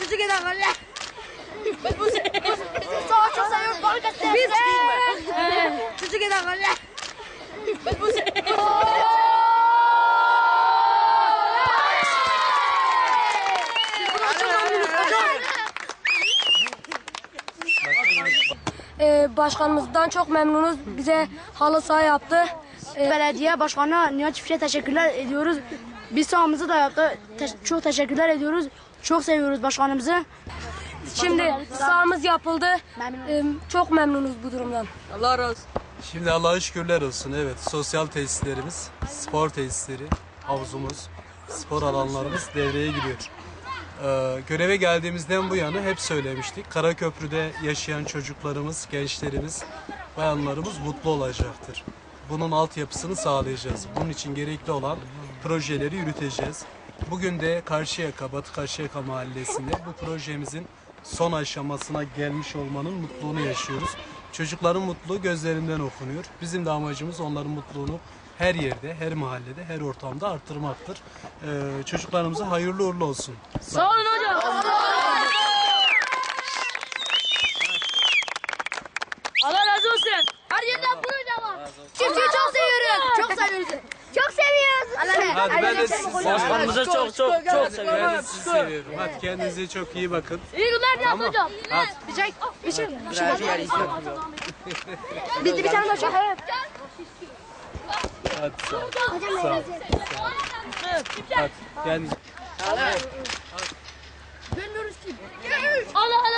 Çocuk eden var ya. Biz bu Sağ çok seviyoruz. Balık etleri. Biz Çocuk eden var ya. Biz bu Ee, başkanımızdan çok memnunuz. Bize halı saha yaptı. Ee, Belediye Başkanı Nihat Çiftçi'ye teşekkürler ediyoruz. Biz sahamızı da yaptı. Te- çok teşekkürler ediyoruz. Çok seviyoruz başkanımızı. şimdi sahamız yapıldı. Ee, çok memnunuz bu durumdan. Allah razı olsun. Şimdi Allah'a şükürler olsun. Evet, sosyal tesislerimiz, spor tesisleri, havuzumuz, spor alanlarımız devreye giriyor. Ee, göreve geldiğimizden bu yana hep söylemiştik. Karaköprü'de yaşayan çocuklarımız, gençlerimiz, bayanlarımız mutlu olacaktır. Bunun altyapısını sağlayacağız. Bunun için gerekli olan projeleri yürüteceğiz. Bugün de Karşıyaka, Batı Karşıyaka Mahallesi'nde bu projemizin son aşamasına gelmiş olmanın mutluluğunu yaşıyoruz. Çocukların mutluluğu gözlerinden okunuyor. Bizim de amacımız onların mutluluğunu her yerde, her mahallede, her ortamda arttırmaktır. Ee, çocuklarımıza hayırlı uğurlu olsun. Sağ olun hocam. Allah razı olsun. Her yerden proje var. Çiftçiyi çok seviyoruz. Çok seviyoruz. Çok seviyoruz. Hadi ben de sizi çok çok çok seviyorum. Sizi seviyorum. Hadi kendinize çok iyi bakın. İyi günler dilerim hocam. Hadi. Bitti bir tane daha çok. Hadi sağ ol. Sağ ol. Hadi. Kendinize Allah Allah Allah Allah.